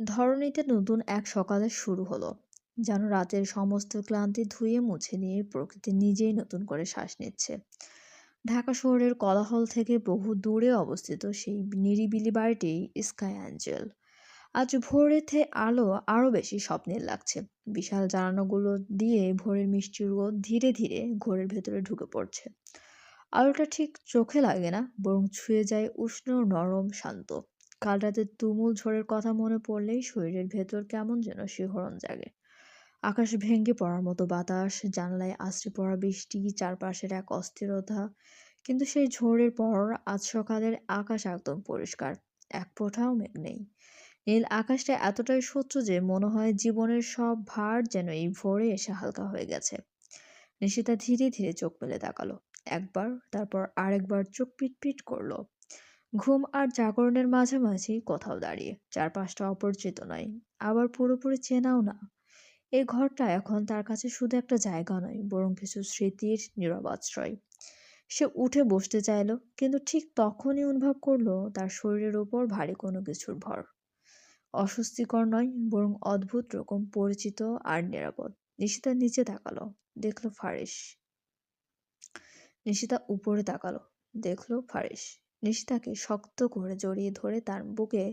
ধরণীতে নতুন এক সকালের শুরু হলো, যেন রাতের সমস্ত ক্লান্তি ধুয়ে মুছে নিয়ে প্রকৃতি নিজেই নতুন করে শ্বাস নিচ্ছে। ঢাকা শহরের কোলাহল থেকে বহু দূরে অবস্থিত সেই নিরিবিলি বাড়িটি স্কাই অ্যাঞ্জেল। আজ ভোরেতে আলো আরও বেশি স্বপ্নের লাগছে। বিশাল জানানোগুলো দিয়ে ভোরের মিষ্টি রোদ ধীরে ধীরে ঘোরের ভেতরে ঢুকে পড়ছে। আলোটা ঠিক চোখে লাগে না, বরং ছুঁয়ে যায় উষ্ণ, নরম, শান্ত। কাল রাতের তুমুল ঝড়ের কথা মনে পড়লেই শরীরের ভেতর কেমন যেন শিহরণ জাগে। আকাশ ভেঙে পড়ার মতো বাতাস, জানলায় আশ্রে পড়া বৃষ্টি, চারপাশের এক অস্থিরতা। কিন্তু সেই ঝড়ের পর আজ সকালের আকাশ একদম পরিষ্কার, এক ফোঁটাও মেঘ নেই। নীল আকাশটা এতটাই স্বচ্ছ যে মনে হয় জীবনের সব ভার যেন এই ভোরে এসে হালকা হয়ে গেছে। নিশিতা ধীরে ধীরে চোখ মেলে তাকালো, একবার, তারপর আরেকবার চোখ পিটপিট করল। ঘুম আর জাগরণের মাঝামাঝি কোথাও দাঁড়িয়ে, চারপাশটা অপরিচিত নয়, আবার পুরোপুরি চেনাও না। এই ঘরটা এখন তার কাছে শুধু একটা জায়গা নয়, বরং কিছু স্মৃতির নীরব আশ্রয়। সে উঠে বসতে চাইল, কিন্তু ঠিক তখনই অনুভব করল তার শরীরের ওপর ভারী কোনো কিছুর ভর। অস্বস্তিকর নয়, বরং অদ্ভুত রকম পরিচিত আর নিরাপদ। নিশিতা নিচে তাকালো, দেখল ফারিস নিশিতা উপরে তাকালো, দেখল ফারিস নিশিতাকে শক্ত করে জড়িয়ে ধরে তার বুকে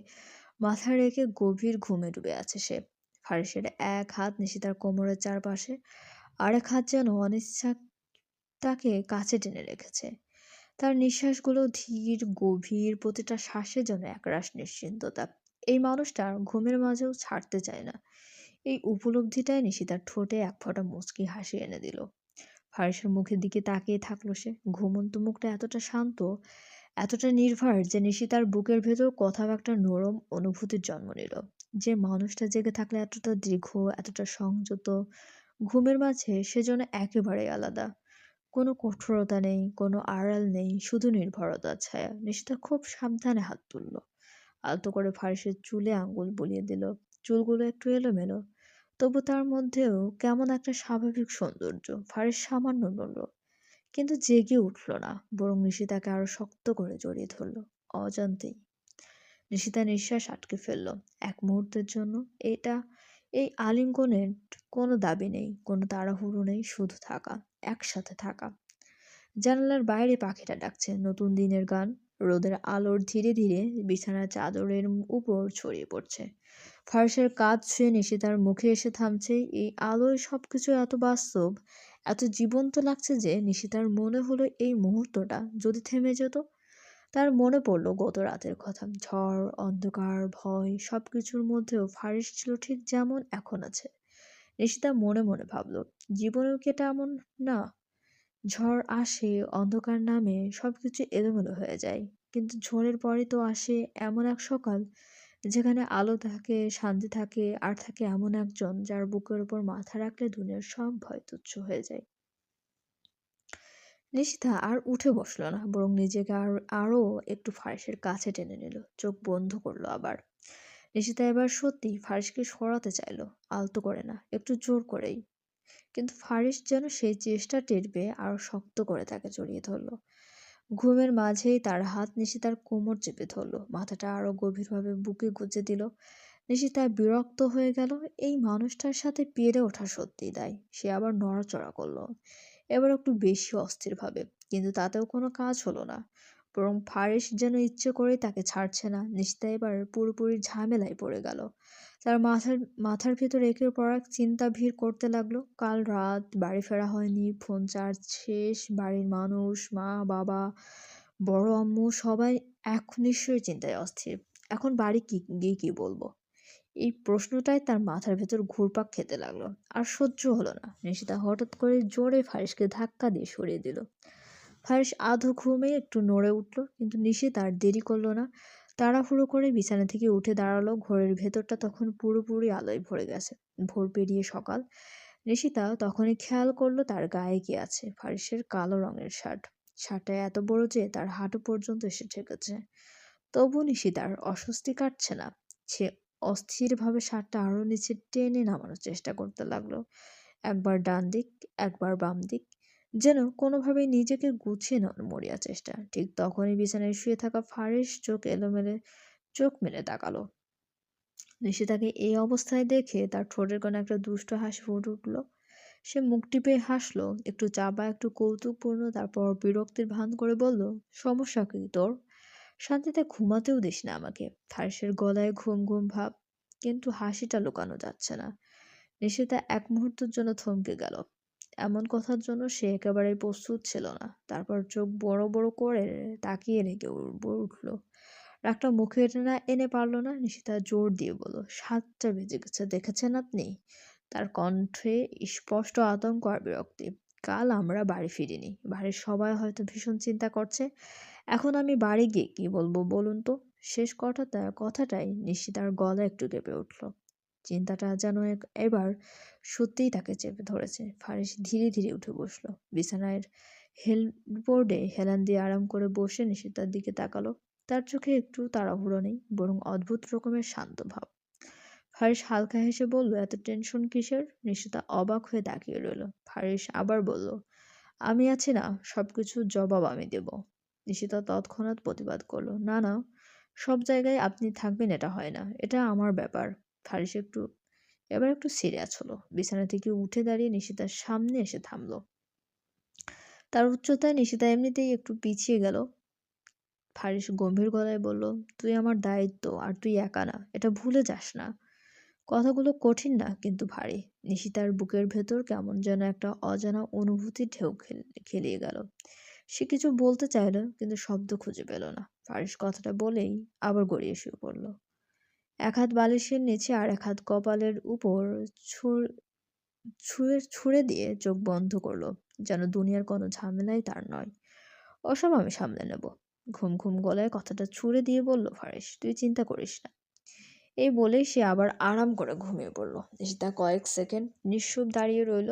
মাথা রেখে গভীর ঘুমে ডুবে আছে সে। ফারিসের এক হাত নিশিতার কোমরের চারপাশে, আরেক হাত যেন অনিচ্ছা তাকে কাছে টেনে রেখেছে। তার নিঃশ্বাসগুলো ধীর, গভীর, প্রতিটা শ্বাসের জন্য একরাশ নিশ্চিন্ততা। এই মানুষটার ঘুমের মাঝেও ছাড়তে চায় না। এই উপলব্ধিটাই নিশিতার ঠোঁটে এক ফোঁটা মুচকি হাসি এনে দিল। ফারিসের মুখের দিকে তাকিয়ে থাকল সে। ঘুমন্ত মুখটা এতটা শান্ত এতটা নির্ভর যে নিশিতার বুকের ভেতর কোথাও একটা নরম অনুভূতির জন্ম নিল। যে মানুষটা জেগে থাকলে এতটা দীর্ঘ, এতটা সংযত, ঘুমের মাঝে সেজন্য একেবারেই আলাদা। কোনো কঠোরতা নেই, কোনো আড়াল নেই, শুধু নির্ভরতা ছায়া। নিশিতা খুব সাবধানে হাত তুলল। আলতো করে ফারিসের চুলে আঙ্গুল বুলিয়ে দিল। চুলগুলো একটু এলোমেলো। তবু তার মধ্যেও কেমন একটা স্বাভাবিক সৌন্দর্য। ফারিস সামান্য নড়ল। কিন্তু জেগে উঠল না, বরং নিশিতাকে আরও শক্ত করে জড়িয়ে ধরল, অজান্তেই। নিশিতা নিঃশ্বাস আটকে ফেলল, এক মুহূর্তের জন্য। এটা, এই আলিঙ্গনের কোনো দাবি নেই, কোনো তাড়াহুড়ো নেই, শুধু থাকা, একসাথে থাকা। জানালার বাইরে পাখিটা ডাকছে, নতুন দিনের গান। রোদের আলোর ধীরে ধীরে বিছানার চাদরের উপর ছড়িয়ে পড়ছে। ফার্সের কাজ ছুঁয়ে নিশিতার মুখে এসে থামছে, এই আলোয় সবকিছু এত বাস্তব এত জীবন্ত লাগছে যে নিশিতার মনে হলো এই মুহূর্তটা যদি থেমে যেত। তার মনে পড়ল গত রাতের কথা। ঝড়, অন্ধকার, ভয় সব কিছুর মধ্যেও ফারিস ছিল ঠিক যেমন এখন আছে। নিশিতা মনে মনে ভাবলো, জীবনেও কি এটা এমন? না। ঝড় আসে, অন্ধকার নামে সব সবকিছু এলোমেলো হয়ে যায়। কিন্তু ঝড়ের পরে তো আসে এমন এক সকাল যেখানে আলো থাকে, শান্তি থাকে, আর থাকে এমন একজন যার বুকের উপর মাথা রাখলে দুনিয়ার সব ভয় তুচ্ছ হয়ে যায়। নিশিতা আর উঠে বসল না, বরং নিজেকে আর, আরও একটু ফারিসের কাছে টেনে নিল। চোখ বন্ধ করল আবার। নিশিতা এবার সত্যি ফারিসকে সরাতে চাইলো, আলতো করে না, একটু জোর করেই। কিন্তু ফারিস যেন সেই চেষ্টা টের পেয়ে আরও শক্ত করে তাকে জড়িয়ে ধরলো। ঘুমের মাঝেই তার হাত নিশিতার কোমর চেপে ধরল। মাথাটা আরও গভীরভাবে বুকে গুজে দিল। নিশিতা বিরক্ত হয়ে গেল। এই মানুষটার সাথে পেরে ওঠা সত্যি দায়। সে আবার নড়াচড়া করল। এবার একটু বেশি অস্থিরভাবে। কিন্তু তাতেও কোনো কাজ হলো না। বরং ফারিস যেন ইচ্ছে করে তাকে ছাড়ছে না। নিশিতা এবার পুরোপুরি ঝামেলায় পড়ে গেল। তার মাথার মাথার ভেতর একের পর এক চিন্তা ভিড় করতে লাগল। কাল রাত বাড়ি ফেরা হয়নি, ফোন চার্জ শেষ, বাড়ির মানুষ, মা, বাবা, বড় আম্মু সবাই এখন নিশ্চয়ই চিন্তায় অস্থির। এখন বাড়ি কি, গিয়ে কি বলব? এই প্রশ্নটাই তার মাথার ভেতর ঘুরপাক খেতে লাগল। আর সহ্য হলো না। নিশিতা হঠাৎ করে জোরে ফারিসকে ধাক্কা দিয়ে সরিয়ে দিল। ফারিস আধো ঘুমে একটু নড়ে উঠল, কিন্তু নিশিতা আর দেরি করল না। তাড়াহুড়ো করে বিছানা থেকে উঠে দাঁড়াল। ঘরের ভেতরটা তখন পুরোপুরি আলোয় ভরে গেছে। ভোর পেরিয়ে সকাল। নিশিতা তখনই খেয়াল করল তার গায়ে কি আছে। ফারিসের কালো রঙের শার্ট। শার্টটা এত বড় যে তার হাঁটু পর্যন্ত এসে ঠেকেছে। তবু নিশিতার অস্বস্তি কাটছে না। সে অস্থিরভাবে শার্টটা আরও নিচে টেনে নামানোর চেষ্টা করতে লাগল। একবার ডান দিক, একবার বাম দিক যেন কোনোভাবেই নিজেকে গুছিয়ে নেওয়ার মরিয়া চেষ্টা। ঠিক তখনই বিছানায় শুয়ে থাকা ফারিস চোখ এলোমেলে চোখ মেলে তাকালো। নিশিতাকে এই অবস্থায় দেখে তার ঠোঁটের কোণে একটা দুষ্ট হাসি ফুটে উঠল। সে মুখ টিপে হাসলো, একটু চাপা একটু কৌতুকপূর্ণ, তারপর বিরক্তির ভান করে বলল, সমস্যা কি তোর? শান্তিতে ঘুমাতেও দিস না আমাকে। ফারিসের গলায় ঘুম ঘুম ভাব, কিন্তু হাসিটা লুকানো যাচ্ছে না। নিশিতা এক মুহূর্তের জন্য থমকে গেল। এমন কথার জন্য সে একেবারেই প্রস্তুত ছিল না। তারপর চোখ বড় বড় করে তাকিয়ে রেখে উঠল। রাগটা মুখে না, এনে পারল না, নিশিতা জোর দিয়ে বলল, সাতটা বেজে গেছে, দেখেছেন আপনি? তার কণ্ঠে স্পষ্ট আতঙ্ক আর বিরক্তি। কাল আমরা বাড়ি ফিরিনি। বাড়ির সবাই হয়তো ভীষণ চিন্তা করছে। এখন আমি বাড়ি গিয়ে কি বলব বলুন তো? শেষ কথাটা কথাটাই নিশ্চিতার গলা একটু কেঁপে উঠল। চিন্তাটা যেন এক, এবার সত্যিই তাকে চেপে ধরেছে। ফারিস ধীরে ধীরে উঠে বসল। বিছানায় হেলবোর্ডে হেলান দিয়ে আরাম করে বসে নিশিতার দিকে তাকালো। তার চোখে একটু তাড়াহুড়ো নেই, বরং অদ্ভুত রকমের শান্ত ভাব। ফারিস হালকা হেসে বলল, এত টেনশন কিসের? নিশিতা অবাক হয়ে তাকিয়ে রইল। ফারিস আবার বলল, আমি আছি না সবকিছু জবাব আমি দেব। নিশিতা তৎক্ষণাৎ প্রতিবাদ করল, না না, সব জায়গায় আপনি থাকবেন, এটা হয় না। এটা আমার ব্যাপার। ফারিস একটু, এবার একটু সিরিয়াস হলো। বিছানা থেকে উঠে দাঁড়িয়ে নিশিতার সামনে এসে থামলো। তার উচ্চতায় নিশিতা এমনিতেই একটু পিছিয়ে গেল। ফারিস গম্ভীর গলায় বলল, তুই আমার দায়িত্ব আর তুই একা না, এটা ভুলে যাস না। কথাগুলো কঠিন না কিন্তু ভারী। নিশিতার বুকের ভেতর কেমন যেন একটা অজানা অনুভূতির ঢেউ খেলিয়ে গেল। সে কিছু বলতে চাইল, কিন্তু শব্দ খুঁজে পেল না। ফারিস কথাটা বলেই আবার গড়িয়ে শুয়ে পড়ল। এক হাত বালিশের নিচে আর এক হাত কপালের উপর ছুঁড়ে ছুঁড়ে দিয়ে চোখ বন্ধ করল, যেন দুনিয়ার কোনো ঝামেলাই তার নয়। ওসব আমি সামলে নেব। ঘুম ঘুম গলায় কথাটা ছুঁড়ে দিয়ে বলল, ফারিস, তুই চিন্তা করিস না। এই বলেই সে আবার আরাম করে ঘুমিয়ে পড়ল। তা কয়েক সেকেন্ড নিঃসুপ দাঁড়িয়ে রইল।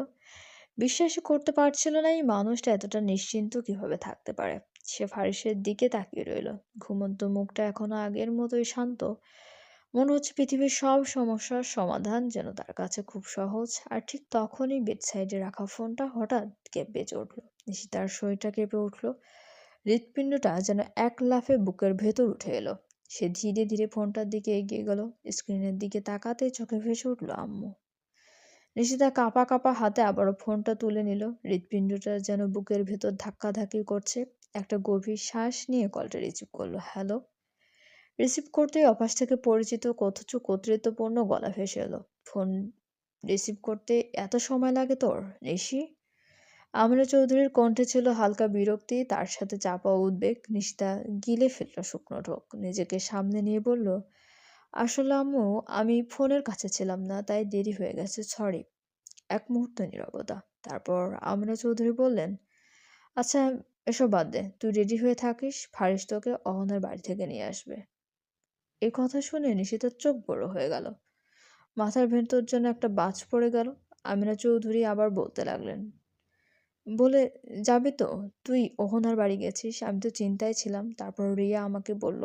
বিশ্বাসই করতে পারছিল না এই মানুষটা এতটা নিশ্চিন্ত কীভাবে থাকতে পারে। সে ফারিসের দিকে তাকিয়ে রইল। ঘুমন্ত মুখটা এখনও আগের মতোই শান্ত। মনে হচ্ছে পৃথিবীর সব সমস্যার সমাধান যেন তার কাছে খুব সহজ। আর ঠিক তখনই বেড সাইডে রাখা ফোনটা হঠাৎ কেঁপে উঠল তার শরীরটা কেঁপে উঠল। হৃৎপিণ্ডটা যেন এক লাফে বুকের ভেতর উঠে এলো। সে ধীরে ধীরে ফোনটার দিকে এগিয়ে গেল। স্ক্রিনের দিকে তাকাতে চোখে ভেসে উঠল আম্মু। নিশিতা কাঁপা কাঁপা হাতে আবারও ফোনটা তুলে নিল। হৃৎপিণ্ডটা যেন বুকের ভেতর ধাক্কাধাক্কি করছে। একটা গভীর শ্বাস নিয়ে কলটা রিসিভ করল। হ্যালো? রিসিভ করতেই অপাস থেকে পরিচিত কথচ কর্তৃত্বপূর্ণ গলা ভেসে এলো। ফোন রিসিভ করতে এত সময় লাগে তোর নিশি আমরা চৌধুরীর কণ্ঠে ছিল হালকা বিরক্তি, তার সাথে চাপা উদ্বেগ। নিশিতা গিলে ফেলল শুকনো ঢোক, নিজেকে সামনে নিয়ে বলল, আসলে আম্মু, আমি ফোনের কাছে ছিলাম না, তাই দেরি হয়ে গেছে, সরি। এক মুহূর্ত নিরবতা। তারপর আমরা চৌধুরী বললেন আচ্ছা এসব বাদ দে, তুই রেডি হয়ে থাকিস ফারিস তোকে অহনার বাড়ি থেকে নিয়ে আসবে। এই কথা শুনে নিশিতার চোখ বড় হয়ে গেল। মাথার ভেতর জন্য একটা বাজ পড়ে গেল। আমিনা চৌধুরী আবার বলতে লাগলেন, বলে, যাবে তো? তুই অহনার বাড়ি গেছিস, আমি তো চিন্তায় ছিলাম। তারপর রিয়া আমাকে বলল,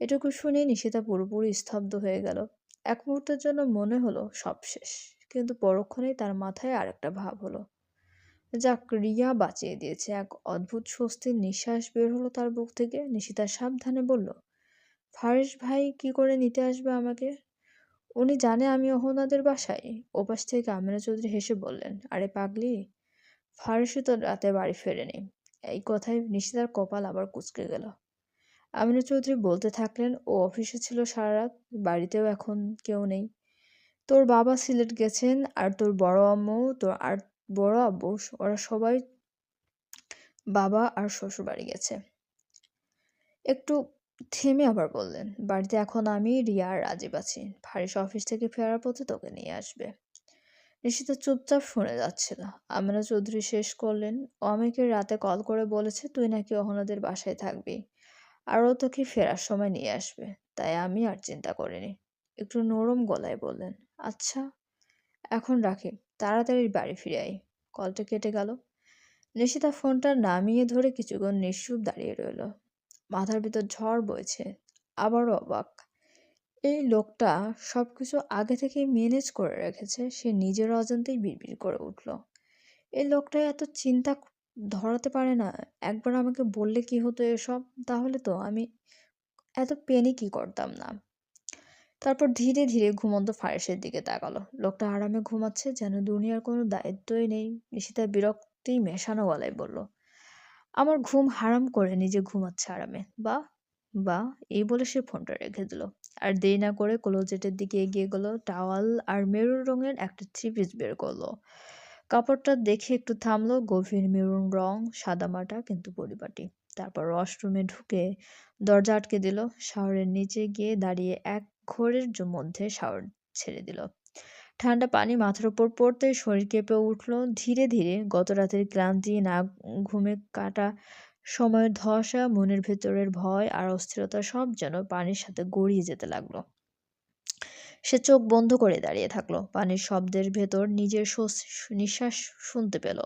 এটুকু শুনে নিশিতা পুরোপুরি স্তব্ধ হয়ে গেল। এক মুহূর্তের জন্য মনে হলো সব শেষ, কিন্তু পরক্ষণেই তার মাথায় আরেকটা ভাব হলো। যাক, রিয়া বাঁচিয়ে দিয়েছে। এক অদ্ভুত স্বস্তির নিঃশ্বাস বের হলো তার বুক থেকে। নিশিতা সাবধানে বলল ফারিস ভাই কি করে নিতে আসবে আমাকে? উনি জানে আমি অহনাদের বাসায়। ওপাশ থেকে আমিনা চৌধুরী হেসে বললেন, আরে পাগলি ফারিসই তো রাতে বাড়ি ফেরেনি। এই কথায় নিশিতার কপাল আবার কুচকে গেল। আমিনা চৌধুরী বলতে থাকলেন, ও অফিসে ছিল সারা রাত, বাড়িতেও এখন কেউ নেই। তোর বাবা সিলেট গেছেন আর তোর বড় আম্মু, তোর আর বড় আব্বু, ওরা সবাই বাবা আর শ্বশুর বাড়ি গেছে। একটু থেমে আবার বললেন, বাড়িতে এখন আমি রিয়া আর রাজীব আছি। ফারিস অফিস থেকে ফেরার পথে তোকে নিয়ে আসবে। নিশিতা চুপচাপ শুনে যাচ্ছিল। আমিনা চৌধুরী শেষ করলেন ও আমাকে রাতে কল করে বলেছে, তুই নাকি অহনাদের বাসায় থাকবি। আর ও তোকে ফেরার সময় নিয়ে আসবে। তাই আমি আর চিন্তা করিনি। একটু নরম গলায় বললেন আচ্ছা এখন রাখি। তাড়াতাড়ি বাড়ি ফিরে আই কলটা কেটে গেল। নিশিতা ফোনটা নামিয়ে ধরে কিছুক্ষণ নিঃসুপ দাঁড়িয়ে রইল। মাথার ভিতর ঝড় বইছে, আবারও অবাক। এই লোকটা সব কিছু আগে থেকেই ম্যানেজ করে রেখেছে, সে নিজের অজান্তেই বিড়বিড় করে উঠল। এই লোকটা এত চিন্তা ধরাতে পারে না, একবার আমাকে বললে কি হতো এসব? তাহলে তো আমি এত পেনি কি করতাম না। তারপর ধীরে ধীরে ঘুমন্ত ফারেসের দিকে তাকালো। লোকটা আরামে ঘুমাচ্ছে, যেন দুনিয়ার কোনো দায়িত্বই নেই। নিশিতা বিরক্তি মেশানো গলায় বলল আমার ঘুম হারাম করে নিজে ঘুমাচ্ছে আরামে। বা বা এই বলে সে ফোনটা রেখে দিল। আর দেরি না করে ক্লোজেটের দিকে এগিয়ে গেল, টাওয়াল আর মেরুন রঙের একটা থ্রি পিস বের করল। কাপড়টা দেখে একটু থামলো, গভীর মেরুন রং সাদামাটা কিন্তু পরিপাটি। তারপর ওয়াশরুমে ঢুকে দরজা আটকে দিল, শাওয়ারের নিচে গিয়ে দাঁড়িয়ে এক ঘোরের মধ্যে শাওয়ার ছেড়ে দিল। ঠান্ডা পানি মাথার উপর পড়তে শরীর কেঁপে উঠল। ধীরে ধীরে গত রাতের ক্লান্তি না ঘুমে কাটা, সময়ের ধসা, মনের ভেতরের ভয় আর অস্থিরতা সব যেন পানির সাথে গড়িয়ে যেতে লাগল। সে চোখ বন্ধ করে দাঁড়িয়ে থাকল। পানির শব্দের ভেতর নিজের নিঃশ্বাস শুনতে পেল।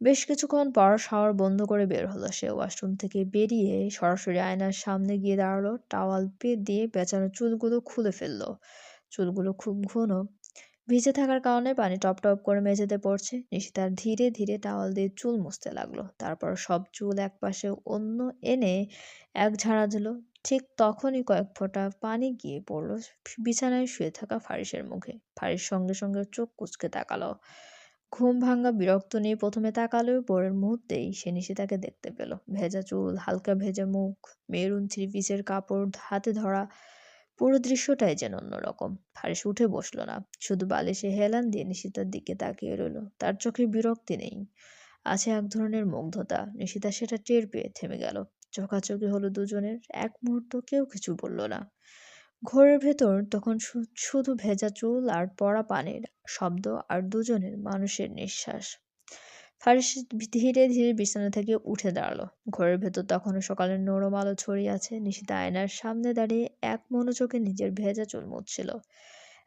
বেশ কিছুক্ষণ পর শাওয়ার বন্ধ করে বের হলো সে। ওয়াশরুম থেকে বেরিয়ে সরাসরি আয়নার সামনে গিয়ে দাঁড়াল। টাওয়াল পে দিয়ে পেঁচানো চুলগুলো খুলে ফেলল। চুলগুলো খুব ঘন ভিজে থাকার কারণে পানি টপ টপ করে মেঝেতে পড়ছে। নিশিতার ধীরে ধীরে টাওয়াল দিয়ে চুল মুছতে লাগল। তারপর সব চুল একপাশে অন্য এনে এক ঝাড়া দিল। ঠিক তখনই কয়েক ফোঁটা পানি গিয়ে পড়ল বিছানায় শুয়ে থাকা ফারিসের মুখে। ফারিস সঙ্গে সঙ্গে চোখ কুচকে তাকালো। ঘুম ভাঙা বিরক্ত নিয়ে প্রথমে তাকালেও পরের মুহূর্তেই সে নিশিতাকে দেখতে পেল। ভেজা চুল, হালকা ভেজা মুখ, মেরুন থ্রি পিসের কাপড়, হাতে ধরা পুরো দৃশ্যটাই যেন অন্যরকম। ফারিস উঠে বসল না। শুধু বালিশে হেলান দিয়ে নিশিতার দিকে তাকিয়ে রইল। তার চোখে বিরক্তি নেই। আছে এক ধরনের মুগ্ধতা। নিশিতা সেটা টের পেয়ে থেমে গেল। চোখাচোখি হলো দুজনের। এক মুহূর্ত কেউ কিছু বলল না। ঘরের ভেতর তখন শুধু ভেজা চুল আর পড়া পানির শব্দ আর দুজনের মানুষের নিঃশ্বাস। ফারিস ধীরে ধীরে বিছানা থেকে উঠে দাঁড়াল। ঘরের ভেতর তখনও সকালের নরম আলো ছড়িয়ে আছে। নিশিতা আয়নার সামনে দাঁড়িয়ে এক মনোযোগে নিজের ভেজা চুল মুছছিল।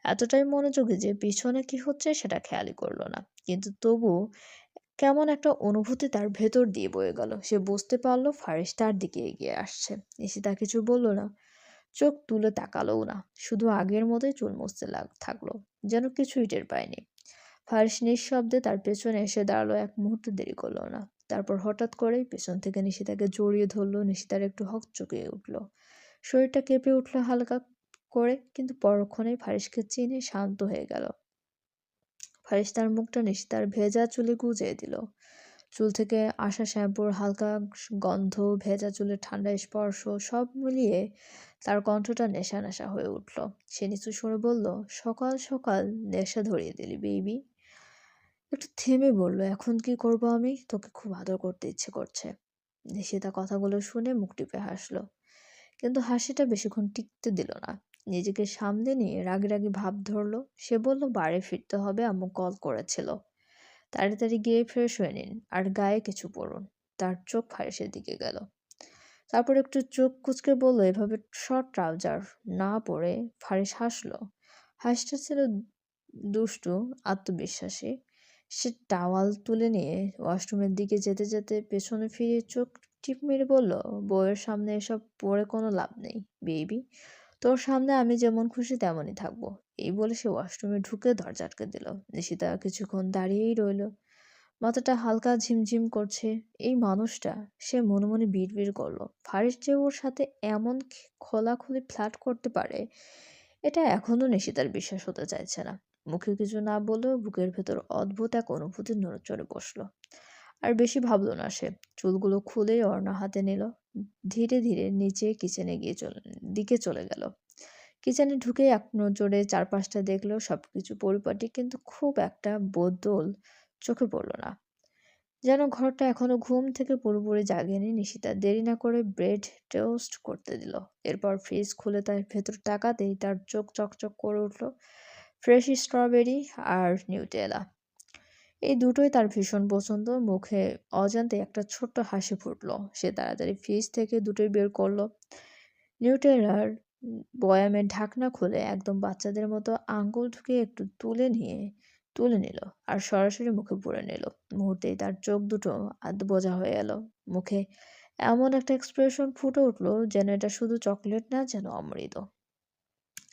এতটাই মনোযোগী যে পিছনে কি হচ্ছে সেটা খেয়ালই করল না। কিন্তু তবু কেমন একটা অনুভূতি তার ভেতর দিয়ে বয়ে গেল। সে বুঝতে পারল ফারিস তার দিকে এগিয়ে আসছে। নিশিতা কিছু বলল না। চোখ তুলে তাকালোও না। শুধু আগের মতোই চুল মুছতে লাগ, থাকল। যেন কিছুই টের পায়নি। ফারিস নিঃশব্দে তার পেছনে এসে দাঁড়াল, এক মুহূর্ত দেরি করল না। তারপর হঠাৎ করেই পেছন থেকে নিশিতাকে জড়িয়ে ধরলো, নিশিতার একটু হকচকিয়ে উঠল। শরীরটা কেঁপে উঠল হালকা করে, কিন্তু পরক্ষণেই ফারিসকে চিনে শান্ত হয়ে গেল। ফারিস তার মুখটা নিশিতার ভেজা চুলে গুজিয়ে দিল। চুল থেকে আসা শ্যাম্পুর হালকা গন্ধ, ভেজা চুলের ঠান্ডা স্পর্শ, সব মিলিয়ে তার কণ্ঠটা নেশা নেশা হয়ে উঠল। সে নিচু সরে বলল, সকাল সকাল নেশা ধরিয়ে দিলি, বেবি। একটু থেমে বলল, এখন কি করব আমি? তোকে খুব আদর করতে ইচ্ছে করছে। নিশিতা কথাগুলো শুনে মুখ টিপে হাসলো। কিন্তু হাসিটা বেশিক্ষণ টিকতে দিল না। নিজেকে সামনে নিয়ে রাগি রাগি ভাব ধরলো। সে বলল, বাড়ি ফিরতে হবে, আম্মু কল করেছিল। তাড়াতাড়ি গিয়ে ফ্রেশ হয়ে নিন, আর গায়ে কিছু পরুন। তার চোখ ফারিসের দিকে গেল। তারপর একটু চোখ কুচকে বলল, এভাবে শর্ট ট্রাউজার না পরে ফারিস হাসলো? হাসটা ছিল দুষ্টু, আত্মবিশ্বাসী। সে টাওয়াল তুলে নিয়ে ওয়াশরুমের দিকে যেতে যেতে পেছনে ফিরে চোখ টিপ মেরে বলল, বউয়ের সামনে এসব পরে কোনো লাভ নেই, বেবি। তোর সামনে আমি যেমন খুশি তেমনই থাকব। এই বলে সে ওয়াশরুমে ঢুকে দরজা আটকে দিল। নিশিতা কিছুক্ষণ দাঁড়িয়েই রইল। মাথাটা হালকা ঝিমঝিম করছে। এই মানুষটা, সে মনে মনে বিড়বিড় করল ফারিস যে ওর সাথে এমন খোলাখুলি ফ্ল্যাট করতে পারে, এটা এখনও নিশিতার বিশ্বাস হতে চাইছে না। মুখে কিছু না বলেও বুকের ভেতর অদ্ভুত এক অনুভূতি নড়ে বসল। আর বেশি ভাবলো না সে। চুলগুলো খুলেই অর্ণা হাতে নিল। ধীরে ধীরে নিচে কিচেনে গিয়ে চলে, দিকে চলে গেল। কিচেনে ঢুকে এক নজরে চারপাশটা দেখল, সবকিছু পরিপাটি কিন্তু খুব একটা বদল চোখে পড়ল না। যেন ঘরটা এখনও ঘুম থেকে পুরোপুরি জাগেনি, নিশিতা দেরি না করে ব্রেড টোস্ট করতে দিল। এরপর ফ্রিজ খুলে তার ভেতর তাকাতেই তার চোখ চকচক করে উঠল। ফ্রেশ স্ট্রবেরি আর নিউটেলা। এই দুটোই তার ভীষণ পছন্দ। মুখে অজান্তে একটা ছোট্ট হাসি ফুটলো। সে তাড়াতাড়ি ফ্রিজ থেকে দুটোই বের করল। নিউটেলার বয়ামের ঢাকনা খুলে একদম বাচ্চাদের মতো আঙ্গুল ঢুকে একটু তুলে নিয়ে, তুলে নিল আর সরাসরি মুখে পুরে নিল। মুহূর্তেই তার চোখ দুটো আধ বোঝা হয়ে এলো। মুখে এমন একটা এক্সপ্রেশন ফুটে উঠল যেন এটা শুধু চকলেট না, যেন অমৃত।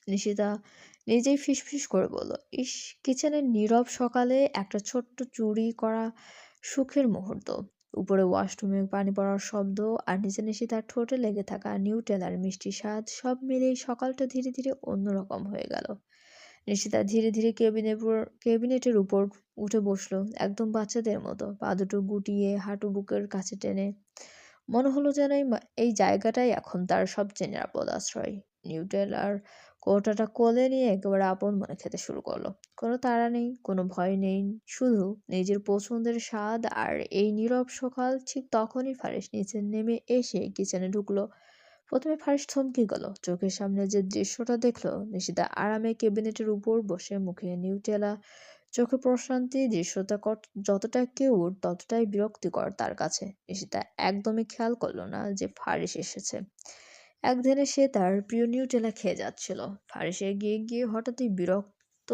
নিশিতা নিজেই ফিসফিস করে বলল, ইস কিচেনের নীরব সকালে একটা ছোট্ট চুরি করা সুখের মুহূর্ত। উপরে ওয়াশরুমে পানি পড়ার শব্দ আর নিচে নিচে নিশিতার ঠোঁটে লেগে থাকা নিউটেলার মিষ্টি স্বাদ সব মিলিয়ে সকালটা ধীরে ধীরে অন্যরকম হয়ে গেল। নিশিতা ধীরে ধীরে কেবিনের কেবিনেটের উপর উঠে বসল, একদম বাচ্চাদের মতো। পা দুটো গুটিয়ে হাঁটু বুকের কাছে টেনে। মনে হলো যেন এই জায়গাটাই এখন তার সবচেয়ে নিরাপদ আশ্রয়। নিউটেলার কৌটাটা কোলে নিয়ে একেবারে আপন মনে খেতে শুরু করল। কোনো তাড়া নেই, কোনো ভয় নেই, শুধু নিজের পছন্দের স্বাদ আর এই নীরব সকাল ঠিক তখনই ফারিস নিচে নেমে এসে কিচেনে ঢুকলো। প্রথমে ফারিস থমকে গেল, চোখের সামনে যে দৃশ্যটা দেখল, নিশিতা আরামে ক্যাবিনেটের উপর বসে মুখে নিউটেলা, চোখে প্রশান্তি, দৃশ্যটা কত- যতটা কেউর ততটাই বিরক্তিকর তার কাছে। নিশিতা একদমই খেয়াল করল না যে ফারিস এসেছে। একদিনে সে তার প্রিয় নিউটেলা খেয়ে যাচ্ছিল। ফারিস গিয়ে গিয়ে হঠাৎই বিরক্ত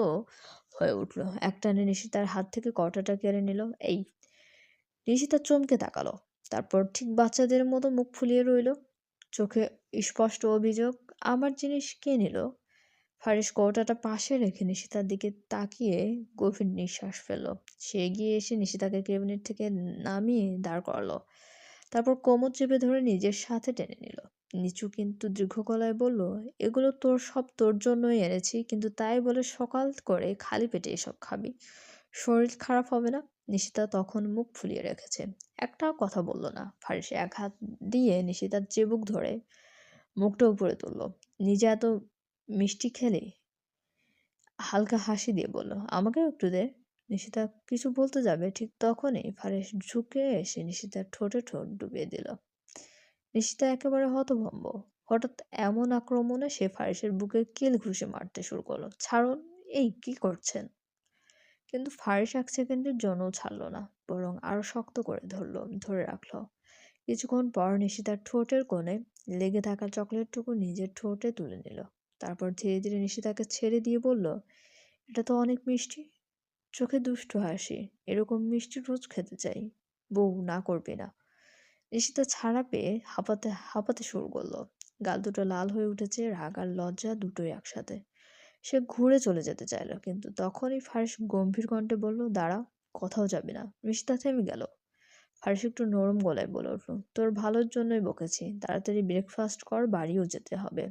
হয়ে উঠল। একটানে নিশিতার হাত থেকে কটাটা কেড়ে নিল। এই নিশিতা চমকে তাকালো। তারপর ঠিক বাচ্চাদের মতো মুখ ফুলিয়ে রইল। চোখে স্পষ্ট অভিযোগ, আমার জিনিস কে নিল? ফারিস কৌটাটা পাশে রেখে নিশিতার দিকে তাকিয়ে গভীর নিঃশ্বাস ফেলল। সে এগিয়ে এসে নিশিতাকে ক্যাবিনেট থেকে নামিয়ে দাঁড় করালো। তারপর কোমর চেপে ধরে নিজের সাথে টেনে নিল। নিচু কিন্তু দীর্ঘ গলায় বলল, এগুলো তোর, সব তোর জন্যই এনেছি, কিন্তু তাই বলে সকাল করে খালি পেটে এসব খাবি। শরীর খারাপ হবে না? নিশিতা তখন মুখ ফুলিয়ে রেখেছে। একটাও কথা বলল না। ফারিসে এক হাত দিয়ে নিশিতার চেবুক ধরে, মুখটা উপরে তুলল। নিজে এত মিষ্টি খেলে? হালকা হাসি দিয়ে বলল, আমাকেও একটু দে। নিশিতা কিছু বলতে যাবে? ঠিক তখনই ফারিস ঝুঁকে এসে নিশিতার ঠোঁটে ঠোঁট ডুবিয়ে দিল। নিশিতা একেবারে হতভম্ব। হঠাৎ এমন আক্রমণে সে ফারিসের বুকে কিল ঘুষে মারতে শুরু করল। ছাড়ুন, এই কি করছেন? কিন্তু ফারিস এক সেকেন্ডের জন্যও ছাড়লো না, বরং আরও শক্ত করে ধরলো, ধরে রাখল। কিছুক্ষণ পর নিশিতার ঠোঁটের কোণে লেগে থাকা চকলেটটুকু নিজের ঠোঁটে তুলে নিল। তারপর ধীরে ধীরে নিশিতাকে ছেড়ে দিয়ে বলল, এটা তো অনেক মিষ্টি। চোখে দুষ্টু হাসি। এরকম মিষ্টি রোজ খেতে চাই। বউ না করবে না। নিশিতা ছাড়া পেয়ে হাঁপাতে হাঁপাতে শুরু করল। গাল দুটো লাল হয়ে উঠেছে, রাগ আর লজ্জা দুটোই একসাথে। সে ঘুরে চলে যেতে চাইলো, কিন্তু তখনই ফারিস গম্ভীর কণ্ঠে বলল, দাঁড়া, কোথাও যাবি না। নিশিতা থেমে গেল। ফারিস একটু নরম গলায় বলে উঠল, তোর ভালোর জন্যই বকেছি, তাড়াতাড়ি ব্রেকফাস্ট কর, বাড়িও যেতে হবে।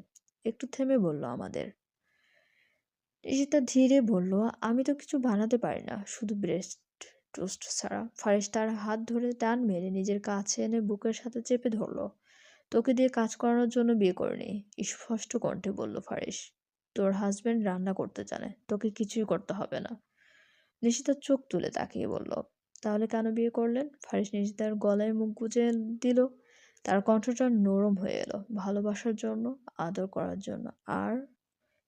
একটু থেমে বলল আমাদের। নিশিতা ধীরে বলল, আমি তো কিছু বানাতে পারি না, শুধু ব্রেস্ট টোস্ট ছাড়া। ফারিস তার হাত ধরে টান মেরে নিজের কাছে এনে বুকের সাথে চেপে ধরলো। তোকে দিয়ে কাজ করানোর জন্য বিয়ে করিনি স্পষ্ট কণ্ঠে বলল ফারিস তোর হাজব্যান্ড রান্না করতে জানে, তোকে কিছুই করতে হবে না নিশিতা চোখ তুলে তাকিয়ে বলল। তাহলে কেন বিয়ে করলেন? ফারিস নিশিতার গলায় মুখ গুজে দিল। তার কণ্ঠটা নরম হয়ে এলো। ভালোবাসার জন্য, আদর করার জন্য, আর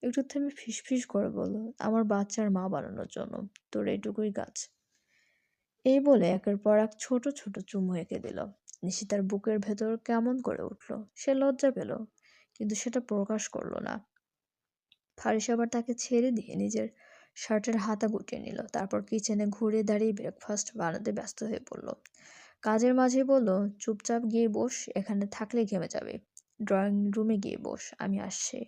একটু থেমে ফিসফিস করে বলল, আমার বাচ্চার মা বানানোর জন্য, তোর এইটুকুই কাজ। এই বলে একের পর এক ছোট ছোট চুমু এঁকে দিল। নিশিতার বুকের ভেতর কেমন করে উঠল। সে লজ্জা পেল, কিন্তু সেটা প্রকাশ করল না। ফারিস আবার তাকে ছেড়ে দিয়ে নিজের শার্টের হাতা গুটিয়ে নিল। তারপর কিচেনে ঘুরে দাঁড়িয়ে ব্রেকফাস্ট বানাতে ব্যস্ত হয়ে পড়ল। কাজের মাঝে বলল, চুপচাপ গিয়ে বস, এখানে থাকলে ঘেমে যাবে। ড্রয়িং রুমে গিয়ে বস, আমি আসছি।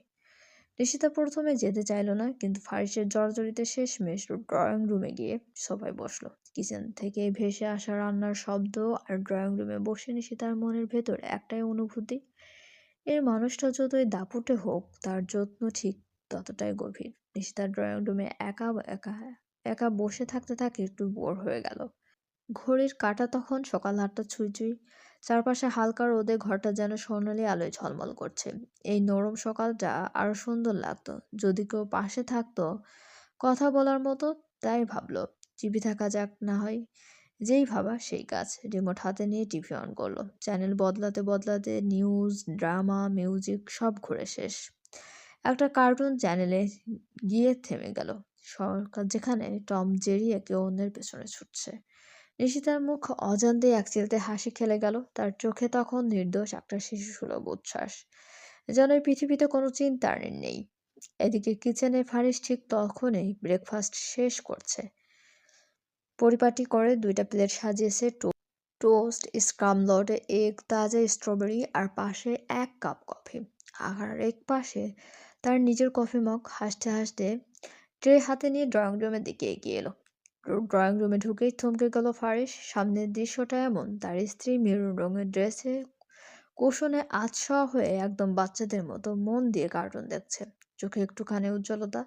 নিশিতা প্রথমে যেতে চাইলো না, কিন্তু ফারিসের জর্জরিতে শেষমেশ ড্রয়িং রুমে গিয়ে সবাই বসল। কিচেন থেকে ভেসে আসা রান্নার শব্দ আর ড্রয়িং রুমে বসে নিশিতার মনের ভেতর একটাই অনুভূতি। এর মানুষটা যতই দাপুটে হোক, তার যত্ন ঠিক ততটাই গভীর। নিশিতার ড্রয়িং রুমে একা একা একা বসে থাকতে থাকে একটু বোর হয়ে গেল। ঘড়ির কাঁটা তখন সকাল আটটা ছুঁই ছুঁই চারপাশে হালকা রোদে ঘরটা যেন স্বর্ণালী আলোয় ঝলমল করছে। এই নরম সকালটা আরও সুন্দর লাগতো। যদি কেউ পাশে থাকতো কথা বলার মতো, তাই ভাবলো, টিভি থাকা যাক না হয়। যেই ভাবা সেই কাজ। রিমোট হাতে নিয়ে টিভি অন করল। চ্যানেল বদলাতে বদলাতে নিউজ, ড্রামা, মিউজিক সব ঘুরে শেষ। একটা কার্টুন চ্যানেলে গিয়ে থেমে গেল। সরকার যেখানে টম জেরি একে অন্যের পেছনে ছুটছে। নিশিতার মুখ অজান্তে এক চিলতে হাসি খেলে গেল। তার চোখে তখন নির্দোষ একটা শিশু সুলভ উচ্ছ্বাস। যেন এই পৃথিবীতে কোনো চিন্তার নেই। এদিকে কিচেনে ফারিস ঠিক তখনই ব্রেকফাস্ট শেষ করছে। পরিপাটি করে দুইটা প্লেট সাজিয়েছে টোস্ট স্ক্রামলড এগ, তাজা স্ট্রবেরি আর পাশে এক কাপ কফি। আর এক পাশে তার নিজের কফি মগ। হাসতে হাসতে ট্রে হাতে নিয়ে ড্রয়িং রুমের দিকে এগিয়ে এলো। ড্রয়িং রুমে ঢুকেই থমকে গেল ফারিস সামনের দৃশ্যটা এমন, তার স্ত্রী মেরুন রঙের ড্রেসে কুশনে আতশোয়া হয়ে একদম বাচ্চাদের মতো মন দিয়ে কার্টুন দেখছে। চোখে একটুখানি উজ্জ্বলতা,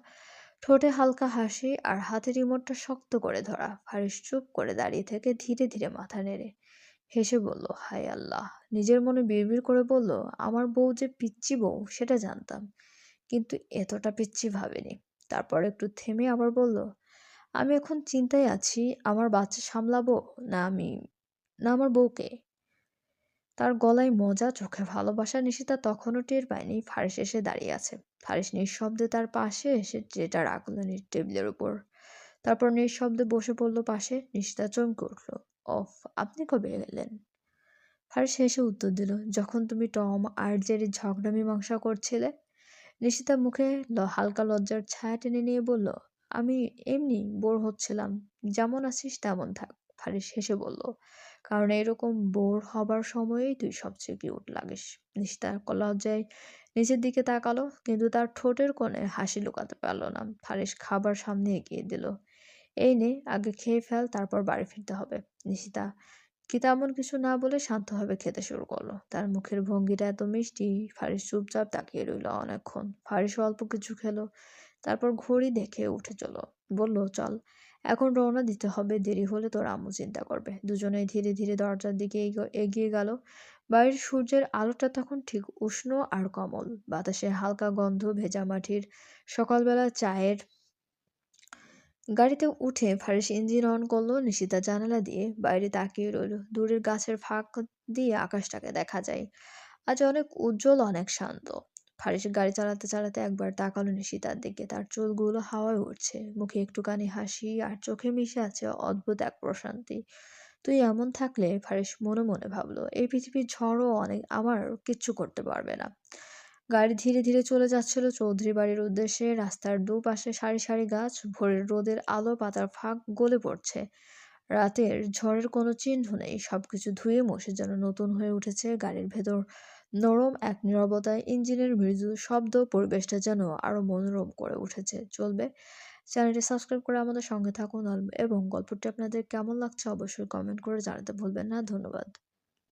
ঠোঁটে হালকা হাসি আর হাতে রিমোটটা শক্ত করে ধরা। ফারিস চুপ করে দাঁড়িয়ে থেকে ধীরে ধীরে মাথা নেড়ে হেসে বলল হাই আল্লাহ। নিজের মনে বিড়বিড় করে বলল, আমার বউ যে পিচ্ছি বউ, সেটা জানতাম। কিন্তু এতটা পিচ্ছি ভাবেনি। তারপর একটু থেমে আবার বলল আমি এখন চিন্তায় আছি, আমার বাচ্চা সামলাবো না আমি, না আমার বউকে? তার গলায় মজা, চোখে ভালোবাসা, নিশিতা তখনও টের পায়নি। ফারিস এসে দাঁড়িয়ে আছে। ফারিস নিঃশব্দে তার পাশে এসে যেটা রাখল টেবিলের উপর। তারপর নিঃশব্দে বসে পড়ল পাশে। নিশিতা চমকে উঠল, অফ, আপনি কবে এলেন? ফারিস হেসে উত্তর দিল, যখন তুমি টম আর জেরি ঝগড়া মীমাংসা করছিলে। নিশিতা মুখে হালকা লজ্জার ছায়া টেনে নিয়ে বলল আমি এমনি বোর হচ্ছিলাম। যেমন আছিস তেমন থাক, ফারিস হেসে বলল। কারণ এরকম বোর হবার সময়েই তুই সবচেয়ে কিউট লাগিস। নিশিতা লজ্জায় নিচের দিকে তাকালো, কিন্তু তার ঠোঁটের কোণে হাসি লুকাতে পারল না। ফারিস খাবার সামনে এগিয়ে দিল। এই নে, আগে খেয়ে ফেল, তারপর বাড়ি ফিরতে হবে। নিশিতা কি তেমন কিছু না বলে শান্তভাবে খেতে শুরু করল। তার মুখের ভঙ্গিটা এত মিষ্টি, ফারিস চুপচাপ তাকিয়ে রইল অনেকক্ষণ। ফারিস অল্প কিছু খেলো। তারপর ঘড়ি দেখে উঠে চলো। বলল, চল। এখন রওনা দিতে হবে। দেরি হলে তোর আম্মু চিন্তা করবে। দুজনেই ধীরে ধীরে দরজার দিকে এগিয়ে গেল। বাইরের সূর্যের আলোটা তখন ঠিক উষ্ণ আর কমল। বাতাসে হালকা গন্ধ ভেজা মাটির সকালবেলা চায়ের গাড়িতে উঠে ফারিস ইঞ্জিন অন করল। নিশিতা জানালা দিয়ে বাইরে তাকিয়ে রইল। দূরের গাছের ফাঁক দিয়ে আকাশটাকে দেখা যায়। আজ অনেক উজ্জ্বল, অনেক শান্ত। ফারিস গাড়ি চালাতে চালাতে একবার তাকালো নিশিতার দিকে। তার চুলগুলো হাওয়ায় উঠছে মুখে একটুখানি হাসি আর চোখে মিশে আছে অদ্ভুত এক প্রশান্তি। তুই এমন থাকলে ফারিস মনে মনে ভাবলো, এই পৃথিবীর ঝড়ও অনেক, আমার কিচ্ছু করতে পারবে না। গাড়ি ধীরে ধীরে চলে যাচ্ছিল চৌধুরী বাড়ির উদ্দেশ্যে। রাস্তার দুপাশে সারি সারি গাছ, ভোরের রোদের আলো, পাতার ফাঁক গলে পড়ছে। রাতের ঝড়ের কোনো চিহ্ন নেই। সবকিছু ধুয়ে মুছে যেন নতুন হয়ে উঠেছে গাড়ির ভেতর। নরম এক নিরবতায় ইঞ্জিনের মৃদু শব্দ পরিবেশটা যেন আরও মনোরম করে উঠেছে। চলবে। চ্যানেলটি সাবস্ক্রাইব করে আমাদের সঙ্গে থাকুন। এবং গল্পটি আপনাদের কেমন লাগছে অবশ্যই কমেন্ট করে জানাতে ভুলবেন না। ধন্যবাদ।